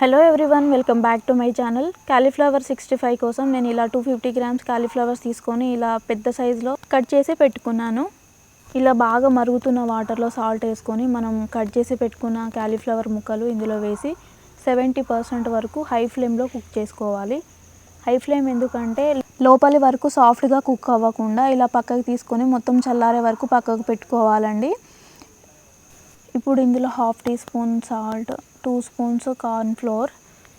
Hello everyone welcome back to my channel cauliflower sixty five కోసం నేను ఇలా two fifty grams cauliflowers తీసుకొని ఇలా పెద్ద సైజులో కట్ చేసి పెట్టుకున్నాను. ఇలా బాగా మరుగుతున్న వాటర్లో సాల్ట్ వేసుకొని మనం కట్ చేసి పెట్టుకున్న కాలీఫ్లవర్ ముక్కలు ఇందులో వేసి సెవెంటీ పర్సెంట్ వరకు హై ఫ్లేమ్లో కుక్ చేసుకోవాలి. హై ఫ్లేమ్ ఎందుకంటే లోపలి వరకు సాఫ్ట్గా కుక్ అవ్వకుండా ఇలా పక్కకు తీసుకొని మొత్తం చల్లారే వరకు పక్కకు పెట్టుకోవాలండి. ఇప్పుడు ఇందులో half teaspoon salt two spoons corn flour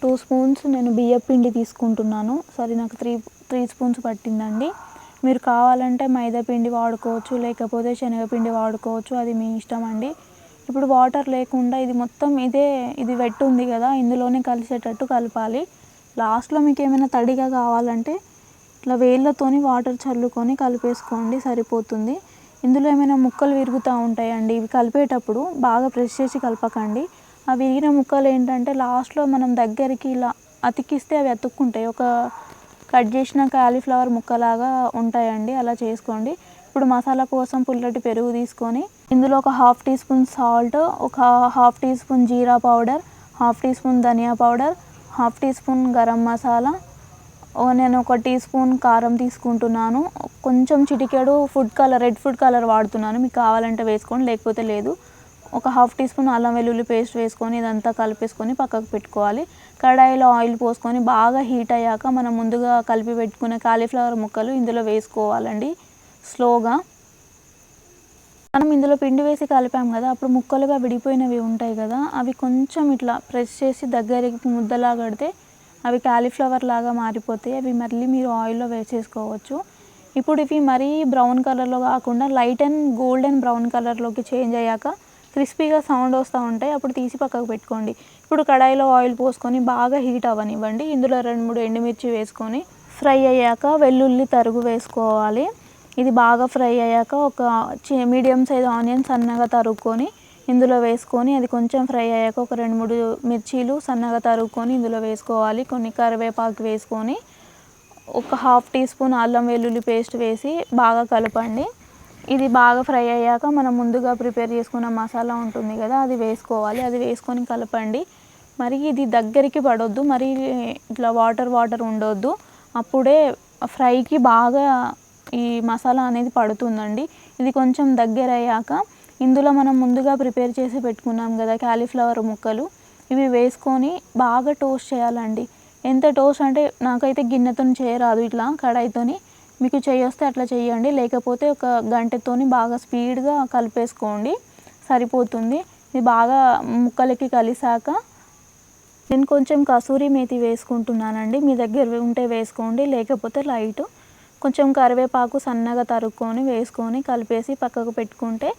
two spoons నేను బియ్యం పిండి తీసుకుంటున్నాను. సరే నాకు త్రీ త్రీ స్పూన్స్ పట్టిందండి. మీరు కావాలంటే మైదా పిండి వాడుకోవచ్చు లేకపోతే శనగపిండి వాడుకోవచ్చు అది మీ ఇష్టం అండి. ఇప్పుడు వాటర్ లేకుండా ఇది మొత్తం ఇదే ఇది వెట్ ఉంది కదా ఇందులోనే కలిసేటట్టు కలపాలి. లాస్ట్లో మీకు ఏమైనా తడిగా కావాలంటే ఇట్లా వేళ్ళతోని వాటర్ చల్లుకొని కలిపేసుకోండి సరిపోతుంది. ఇందులో ఏమైనా ముక్కలు విరుగుతూ ఉంటాయండి? ఇవి కలిపేటప్పుడు బాగా ప్రెస్ చేసి కలపకండి. ఆ విరిగిన ముక్కలు ఏంటంటే లాస్ట్లో మనం దగ్గరికి ఇలా అతికిస్తే అవి అతుక్కుంటాయి. ఒక కట్ చేసిన కాలీఫ్లవర్ ముక్కలాగా ఉంటాయండి. అలా చేసుకోండి. ఇప్పుడు మసాలా కోసం పుల్లటి పెరుగు తీసుకొని ఇందులో ఒక హాఫ్ టీ స్పూన్ సాల్ట్ ఒక హాఫ్ టీ స్పూన్ జీరా పౌడర్ హాఫ్ టీ స్పూన్ ధనియా powder half teaspoon garam masala నేను ఒక టీ స్పూన్ కారం తీసుకుంటున్నాను. కొంచెం చిటికెడు food colour red food colour వాడుతున్నాను. మీకు కావాలంటే వేసుకోండి లేకపోతే లేదు. ఒక హాఫ్ టీ స్పూన్ అల్లం వెల్లుల్లి పేస్ట్ వేసుకొని ఇదంతా కలిపేసుకొని పక్కకు పెట్టుకోవాలి. కడాయిలో ఆయిల్ పోసుకొని బాగా హీట్ అయ్యాక మనం ముందుగా కలిపి పెట్టుకున్న కాలీఫ్లవర్ ముక్కలు ఇందులో వేసుకోవాలండి. స్లోగా మనం ఇందులో పిండి వేసి కలిపాం కదా అప్పుడు ముక్కలుగా విడిపోయినవి ఉంటాయి కదా అవి కొంచెం ఇట్లా ప్రెస్ చేసి దగ్గరికి ముద్దలా కడితే అవి క్యాలీఫ్లవర్ లాగా మారిపోతాయి. అవి మళ్ళీ మీరు ఆయిల్లో వేసేసుకోవచ్చు ఇప్పుడు ఇవి మరీ బ్రౌన్ కలర్లో కాకుండా లైట్ అండ్ గోల్డెన్ బ్రౌన్ కలర్లోకి చేంజ్ అయ్యాక క్రిస్పీగా సౌండ్ వస్తూ ఉంటాయి. అప్పుడు తీసి పక్కకు పెట్టుకోండి. ఇప్పుడు కడాయిలో ఆయిల్ పోసుకొని బాగా హీట్ అవ్వనివ్వండి. ఇందులో రెండు మూడు ఎండుమిర్చి వేసుకొని ఫ్రై అయ్యాక వెల్లుల్లి తరుగు వేసుకోవాలి. ఇది బాగా ఫ్రై అయ్యాక ఒక మీడియం సైజ్ ఆనియన్ సన్నగా తరుక్కొని ఇందులో వేసుకొని అది కొంచెం ఫ్రై అయ్యాక ఒక రెండు మూడు మిర్చీలు సన్నగా తరుక్కొని ఇందులో వేసుకోవాలి. కొన్ని కరివేపాకు వేసుకొని ఒక హాఫ్ టీ స్పూన్ అల్లం వెల్లుల్లి పేస్ట్ వేసి బాగా కలపండి. ఇది బాగా ఫ్రై అయ్యాక మనం ముందుగా ప్రిపేర్ చేసుకున్న మసాలా ఉంటుంది కదా అది వేసుకోవాలి. అది వేసుకొని కలపండి. మరి ఇది దగ్గరికి పడొద్దు మరి ఇట్లా వాటర్ వాటర్ ఉండొద్దు. అప్పుడే ఫ్రైకి బాగా ఈ మసాలా అనేది పడుతుందండి. ఇది కొంచెం దగ్గర అయ్యాక ఇందులో మనం ముందుగా ప్రిపేర్ చేసి పెట్టుకున్నాం కదా క్యాలీఫ్లవర్ ముక్కలు. ఇవి వేసుకొని బాగా టోస్ట్ చేయాలండి. ఎంత టోస్ట్ అంటే నాకైతే గిన్నెతో చేయరాదు ఇట్లా కడాయితోని. మీకు చేయొస్తే అట్లా చేయండి. లేకపోతే ఒక గంటతోని బాగా స్పీడ్గా కలిపేసుకోండి. సరిపోతుంది. ఇది బాగా ముక్కలకి కలిసాక నేను కొంచెం కసూరి మేతి వేసుకుంటున్నానండి. మీ దగ్గర ఉంటే వేసుకోండి. లేకపోతే లైట్ కొంచెం కరివేపాకు సన్నగా తరుక్కొని వేసుకొని కలిపేసి పక్కకు పెట్టుకుంటే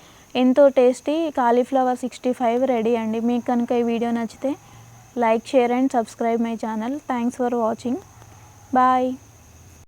ఎంతో tasty cauliflower sixty five ready అండి. మీకు కనుక ఈ వీడియో నచ్చితే like share and subscribe my channel. Thanks for watching. Bye.